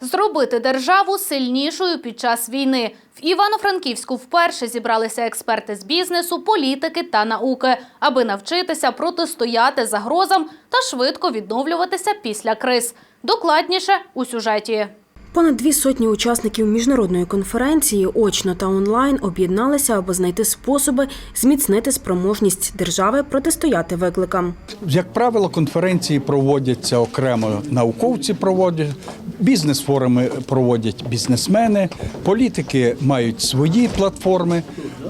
Зробити державу сильнішою під час війни. В Івано-Франківську вперше зібралися експерти з бізнесу, політики та науки, аби навчитися протистояти загрозам та швидко відновлюватися після криз. Докладніше у сюжеті. Понад дві сотні учасників міжнародної конференції очно та онлайн об'єдналися, аби знайти способи зміцнити спроможність держави протистояти викликам. Як правило, конференції проводяться окремо науковці проводять, бізнес-форуми проводять бізнесмени, політики мають свої платформи.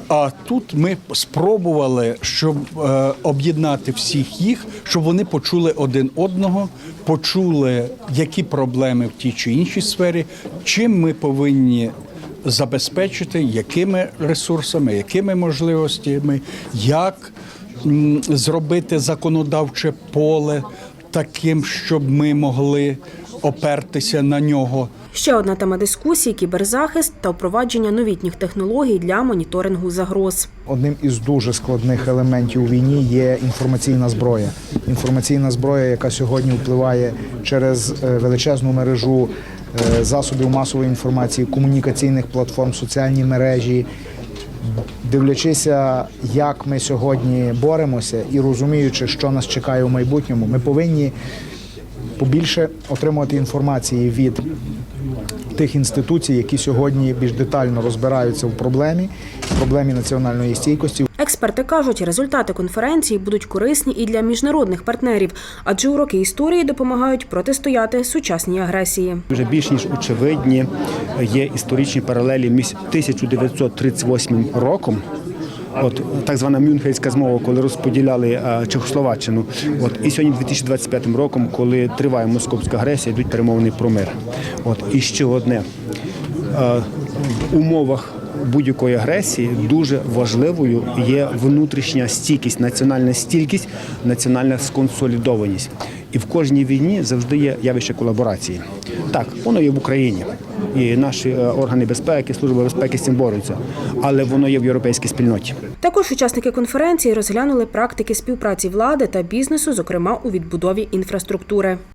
А тут ми спробували, щоб е, об'єднати всіх їх, щоб вони почули один одного, почули, які проблеми в тій чи іншій сфері, чим ми повинні забезпечити, якими ресурсами, якими можливостями, як зробити законодавче поле таким, щоб ми могли опертися на нього. Ще одна тема дискусії кіберзахист та впровадження новітніх технологій для моніторингу загроз. Одним із дуже складних елементів у війні є інформаційна зброя. Інформаційна зброя, яка сьогодні впливає через е, величезну мережу е, засобів масової інформації, комунікаційних платформ, соціальні мережі. Дивлячися, як ми сьогодні боремося і розуміючи, що нас чекає у майбутньому, ми повинні побільше отримувати інформації від тих інституцій, які сьогодні більш детально розбираються в проблемі, проблемі національної стійкості. Експерти кажуть, результати конференції будуть корисні і для міжнародних партнерів, адже уроки історії допомагають протистояти сучасній агресії. Вже більш ніж очевидні є історичні паралелі між 1938 роком. От так звана Мюнхенська змова, коли розподіляли е, Чехословаччину. От і сьогодні 2025 роком, коли триває московська агресія, йдуть перемовини про мир. От і ще одне Е, в умовах будь-якої агресії дуже важливою є внутрішня стійкість, національна стійкість, національна сконсолідованість. І в кожній війні завжди є явище колаборації. Так, воно є в Україні. І наші е, органи безпеки, служби безпеки з цим борються, але воно є в європейській спільноті. Також учасники конференції розглянули практики співпраці влади та бізнесу, зокрема у відбудові інфраструктури.